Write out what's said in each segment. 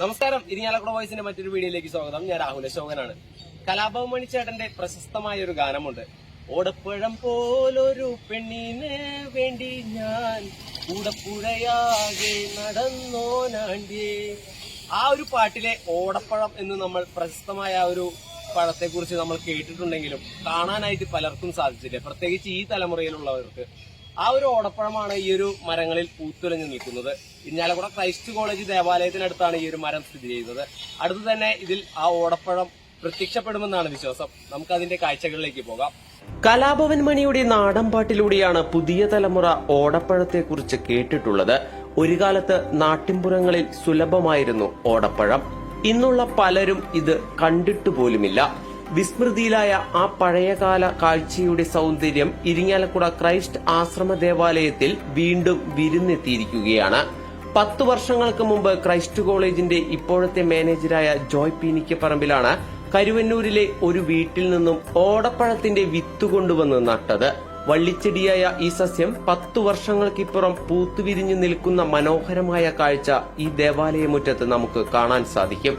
നമസ്കാരം. ഇരിങ്ങാലക്കുട വോയിസിന്റെ മറ്റൊരു വീഡിയോയിലേക്ക് സ്വാഗതം. ഞാൻ രാഹുൽ അശോകനാണ്. കലാഭവമണി ചേട്ടന്റെ പ്രശസ്തമായ ഒരു ഗാനമുണ്ട്. ഓടപ്പഴം പോലൊരു പെണ്ണിന് വേണ്ടി ഞാൻ കൂടപ്പുഴയാകെ നടന്നോനാണ്ടിയേ. ആ ഒരു പാട്ടിലെ ഓടപ്പഴം എന്ന് നമ്മൾ പ്രശസ്തമായ ഒരു പഴത്തെ കുറിച്ച് നമ്മൾ കേട്ടിട്ടുണ്ടെങ്കിലും കാണാനായിട്ട് പലർക്കും സാധിച്ചില്ല? പ്രത്യേകിച്ച് ഈ തലമുറയിലുള്ളവർക്ക്. ആ ഒരു ഓടപ്പഴമാണ് ഈ ഒരു മരങ്ങളിൽ പൂത്തുലഞ്ഞു നിൽക്കുന്നത്. ഇഞ്ഞാലക്കുട ക്രൈസ്റ്റ് കോളേജ് ദേവാലയത്തിനടുത്താണ് ഈ ഒരു മരം സ്ഥിതി ചെയ്യുന്നത്. അടുത്ത് തന്നെ ഇതിൽ ആ ഓടപ്പഴം പ്രത്യക്ഷപ്പെടുമെന്നാണ് വിശ്വാസം. നമുക്ക് അതിന്റെ കാഴ്ചകളിലേക്ക് പോകാം. കലാഭവൻ മണിയുടെ നാടൻ പാട്ടിലൂടെയാണ് പുതിയ തലമുറ ഓടപ്പഴത്തെക്കുറിച്ച് കേട്ടിട്ടുള്ളത്. ഒരു കാലത്ത് നാട്ടിൻപുറങ്ങളിൽ സുലഭമായിരുന്നു ഓടപ്പഴം. ഇന്നുള്ള പലരും ഇത് കണ്ടിട്ടു പോലുമില്ല വിസ്മൃതിയിലായ ആ പഴയകാല കാഴ്ചയുടെ സൗന്ദര്യം ഇരിങ്ങാലക്കുട ക്രൈസ്റ്റ് ആശ്രമ ദേവാലയത്തിൽ വീണ്ടും വിരുന്നെത്തിയിരിക്കുകയാണ്. പത്ത് വർഷങ്ങൾക്ക് മുമ്പ് ക്രൈസ്റ്റ് കോളേജിന്റെ ഇപ്പോഴത്തെ മാനേജരായ ജോയ് പീനിക്ക പറമ്പിലാണ് കരുവന്നൂരിലെ ഒരു വീട്ടിൽ നിന്നും ഓടപ്പഴത്തിന്റെ വിത്ത് കൊണ്ടുവന്ന് നട്ടത്. വള്ളിച്ചെടിയായ ഈ സസ്യം പത്തു വർഷങ്ങൾക്കിപ്പുറം പൂത്തുവിരിഞ്ഞു നിൽക്കുന്ന മനോഹരമായ കാഴ്ച ഈ ദേവാലയമുറ്റത്ത് നമുക്ക് കാണാൻ സാധിക്കും.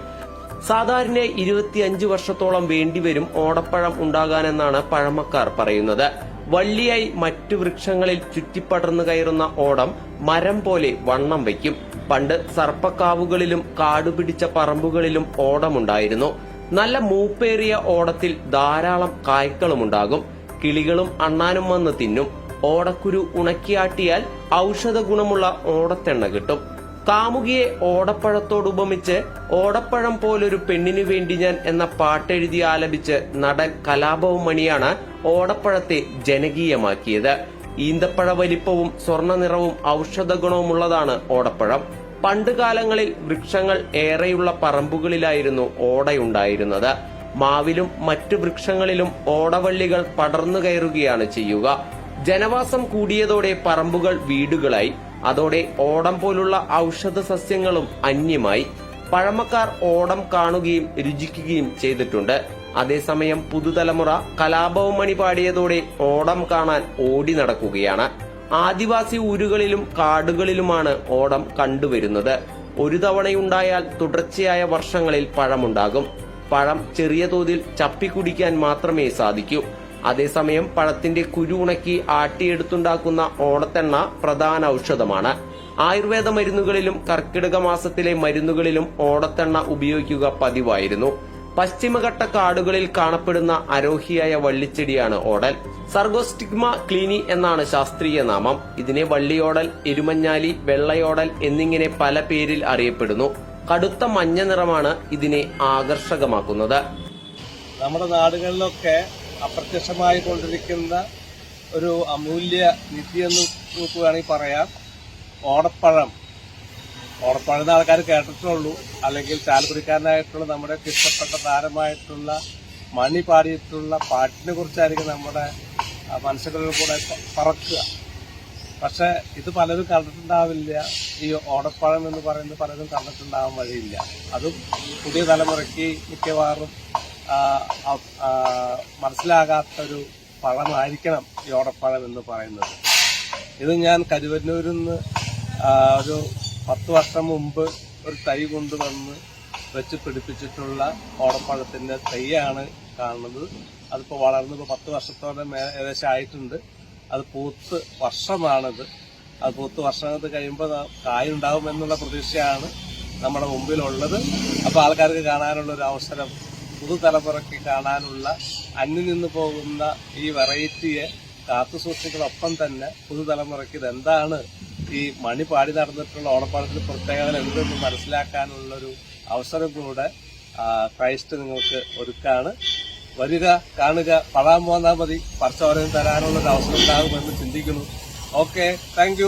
സാധാരണ ഇരുപത്തിയഞ്ച് വർഷത്തോളം വേണ്ടിവരും ഓടപ്പഴം ഉണ്ടാകാനെന്നാണ് പഴമക്കാർ പറയുന്നത്. വള്ളിയായി മറ്റു വൃക്ഷങ്ങളിൽ ചുറ്റിപ്പടർന്നു കയറുന്ന ഓടം മരം പോലെ വണ്ണം വയ്ക്കും. പണ്ട് സർപ്പക്കാവുകളിലും കാടുപിടിച്ച പറമ്പുകളിലും ഓടമുണ്ടായിരുന്നു. നല്ല മൂപ്പേറിയ ഓടത്തിൽ ധാരാളം കായ്ക്കളുമുണ്ടാകും കിളികളും അണ്ണാനും വന്ന് തിന്നും. ഓടക്കുരു ഉണക്കിയാട്ടിയാൽ ഔഷധ ഗുണമുള്ള ഓടത്തെണ്ണ കിട്ടും. കാമുകിയെ ഓടപ്പഴത്തോടുപമിച്ച് ഓടപ്പഴം പോലൊരു പെണ്ണിനു വേണ്ടി ഞാൻ എന്ന പാട്ടെഴുതി ആലപിച്ച് നടൻ കലാഭവൻ മണിയാണ് ഓടപ്പഴത്തെ ജനകീയമാക്കിയത്. ഈന്തപ്പഴ വലിപ്പവും സ്വർണ നിറവും ഔഷധ ഗുണവുമുള്ളതാണ് ഓടപ്പഴം പണ്ടുകാലങ്ങളിൽ വൃക്ഷങ്ങൾ ഏറെയുള്ള പറമ്പുകളിലായിരുന്നു ഓടയുണ്ടായിരുന്നത്. മാവിലും മറ്റു വൃക്ഷങ്ങളിലും ഓടവള്ളികൾ പടർന്നു കയറുകയാണ് ചെയ്യുക. ജനവാസം കൂടിയതോടെ പറമ്പുകൾ വീടുകളായി. അതോടെ ഓടം പോലുള്ള ഔഷധ സസ്യങ്ങളും അന്യമായി പഴമക്കാർ ഓടം കാണുകയും രുചിക്കുകയും ചെയ്തിട്ടുണ്ട്. അതേസമയം പുതുതലമുറ കലാപവും മണി പാടിയതോടെ ഓടം കാണാൻ ഓടി നടക്കുകയാണ്. ആദിവാസി ഊരുകളിലും കാടുകളിലുമാണ് ഓടം കണ്ടുവരുന്നത്. ഒരു തവണയുണ്ടായാൽ തുടർച്ചയായ വർഷങ്ങളിൽ പഴമുണ്ടാകും. പഴം ചെറിയ തോതിൽ ചപ്പിക്കുടിക്കാൻ മാത്രമേ സാധിക്കൂ. അതേസമയം പഴത്തിന്റെ കുരു ഉണക്കി ആട്ടിയെടുത്തുണ്ടാക്കുന്ന ഓണത്തെണ്ണ പ്രധാന ഔഷധമാണ്. ആയുർവേദ മരുന്നുകളിലും കർക്കിടക മാസത്തിലെ മരുന്നുകളിലും ഓണത്തെണ്ണ ഉപയോഗിക്കുക പതിവായിരുന്നു. പശ്ചിമഘട്ട കാടുകളിൽ കാണപ്പെടുന്ന അരോഹിയായ വള്ളിച്ചെടിയാണ് ഓടൽ. സർഗോസ്റ്റിഗ്മ ക്ലീനി എന്നാണ് ശാസ്ത്രീയ നാമം. ഇതിനെ വള്ളിയോടൽ എരുമഞ്ഞാലി വെള്ളയോടൽ എന്നിങ്ങനെ പല പേരിൽ അറിയപ്പെടുന്നു. കടുത്ത മഞ്ഞ നിറമാണ് ഇതിനെ ആകർഷകമാക്കുന്നത്. നമ്മുടെ നാടുകളിലൊക്കെ അപ്രത്യക്ഷമായി കൊണ്ടിരിക്കുന്ന ഒരു അമൂല്യ നിധി എന്ന് നമുക്ക് വേണമെങ്കിൽ പറയാം. ഓടപ്പഴം. ഓടപ്പഴം എന്ന ആൾക്കാർ കേട്ടിട്ടുള്ളൂ. അല്ലെങ്കിൽ ചാലക്കുടിക്കാരനായിട്ടുള്ള നമ്മുടെ ഇഷ്ടപ്പെട്ട താരമായിട്ടുള്ള മണി പാടിയിട്ടുള്ള പാട്ടിനെ കുറിച്ചായിരിക്കും നമ്മുടെ മനസ്സുകളിൽ കൂടെ പറക്കുക. പക്ഷെ ഇത് പലരും കണ്ടിട്ടുണ്ടാവില്ല. ഈ ഓടപ്പഴം എന്ന് പറയുന്നത് പലരും കണ്ടിട്ടുണ്ടാവാൻ വഴിയില്ല. അതും പുതിയ തലമുറയ്ക്ക് മിക്കവാറും മനസ്സിലാകാത്തൊരു പഴമായിരിക്കണം ഈ ഓടപ്പഴം എന്ന് പറയുന്നത്. ഇത് ഞാൻ കരുവന്നൂരിൽ നിന്ന് ഒരു പത്ത് വർഷം മുമ്പ് ഒരു തൈ കൊണ്ടുവന്ന് വെച്ച് പിടിപ്പിച്ചിട്ടുള്ള ഓടപ്പഴത്തിന്റെ തൈയാണ് കാണുന്നത്. അതിപ്പോൾ വളർന്ന് ഇപ്പോൾ പത്ത് വർഷത്തോടെ ഏകദേശം ആയിട്ടുണ്ട്. അത് പൂത്ത് വർഷമാണത്. അത് പൂത്ത് വർഷത്ത് കഴിയുമ്പോൾ കായുണ്ടാവും എന്നുള്ള പ്രതീക്ഷയാണ് നമ്മുടെ മുമ്പിലുള്ളത്. അപ്പോൾ ആൾക്കാർക്ക് കാണാനുള്ള ഒരു അവസരം പുതുതലമുറയ്ക്ക് കാണാനുള്ള അന്യം നിന്ന് പോകുന്ന ഈ വെറൈറ്റിയെ കാത്തു സൂക്ഷിക്കുന്നതൊപ്പം തന്നെ പുതുതലമുറയ്ക്ക് ഇതെന്താണ് ഈ മണി പാടി നടന്നിട്ടുള്ള ഓണപ്പാടത്തിന്റെ പ്രത്യേകത എന്തെന്ന് മനസ്സിലാക്കാനുള്ളൊരു അവസരം കൂടെ ക്രൈസ്റ്റ് നിങ്ങൾക്ക് ഒരുക്കാണ്. വരിക കാണുക പഴാൻ പോന്നാൽ മതി. പറിച്ചോരം തരാനുള്ളൊരു അവസരം ഉണ്ടാകുമെന്ന് ചിന്തിക്കുന്നു. Okay thank